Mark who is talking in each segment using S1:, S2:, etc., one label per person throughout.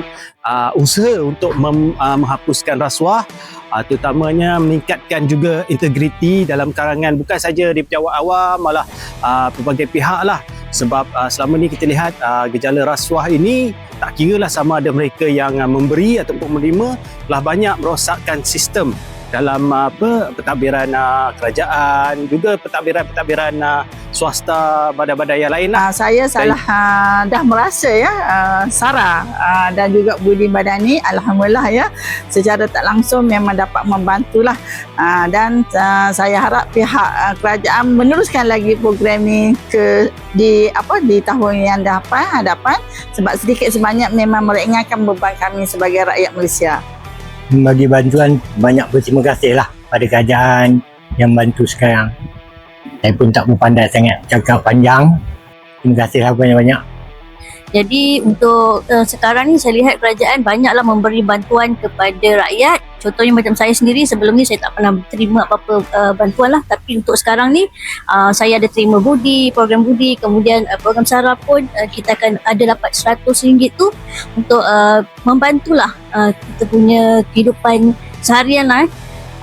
S1: uh, usaha untuk mem, uh, menghapuskan rasuah uh, terutamanya meningkatkan juga integriti dalam kalangan bukan saja daripada awam-awam malah uh, pelbagai pihak lah. Sebab uh, selama ni kita lihat uh, gejala rasuah ini tak kira lah sama ada mereka yang uh, memberi ataupun menerima. Telah banyak merosakkan sistem dalam uh, apa pentadbiran uh, kerajaan juga pentadbiran-pentadbiran uh, swasta badai-badai yang lain lah.
S2: Uh, saya salah uh, dah merasa ya uh, Sarah uh, dan juga Budi Badani alhamdulillah ya secara tak langsung memang dapat membantulah uh, dan uh, saya harap pihak uh, kerajaan meneruskan lagi program ni ke di apa di tahun yang dapat hadapan sebab sedikit sebanyak memang meringankan beban kami sebagai rakyat Malaysia.
S3: Bagi bantuan banyak berterima kasih lah pada kerajaan yang bantu sekarang saya pun tak berpandai sangat cakap panjang terima kasih lah banyak-banyak
S4: Jadi untuk uh, sekarang ni saya lihat kerajaan banyaklah memberi bantuan kepada rakyat. Contohnya macam saya sendiri sebelum ni saya tak pernah terima apa-apa uh, bantuan lah. Tapi untuk sekarang ni uh, saya ada terima budi, program budi. Kemudian uh, program saraf pun uh, kita akan ada dapat RM100 tu untuk uh, membantulah uh, kita punya kehidupan seharian lah.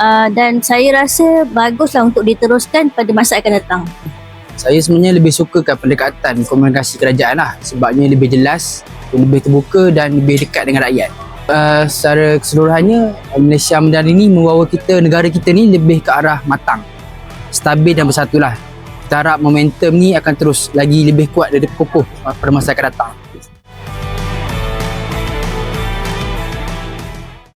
S4: Uh, dan saya rasa baguslah untuk diteruskan pada masa akan datang.
S5: saya sebenarnya lebih sukakan pendekatan komunikasi kerajaan lah sebabnya lebih jelas, lebih terbuka dan lebih dekat dengan rakyat. Uh, secara keseluruhannya Malaysia Madani ini membawa kita negara kita ni lebih ke arah matang stabil dan bersatulah kita harap momentum ni akan terus lagi lebih kuat dan lebih kokoh uh, pada masa akan datang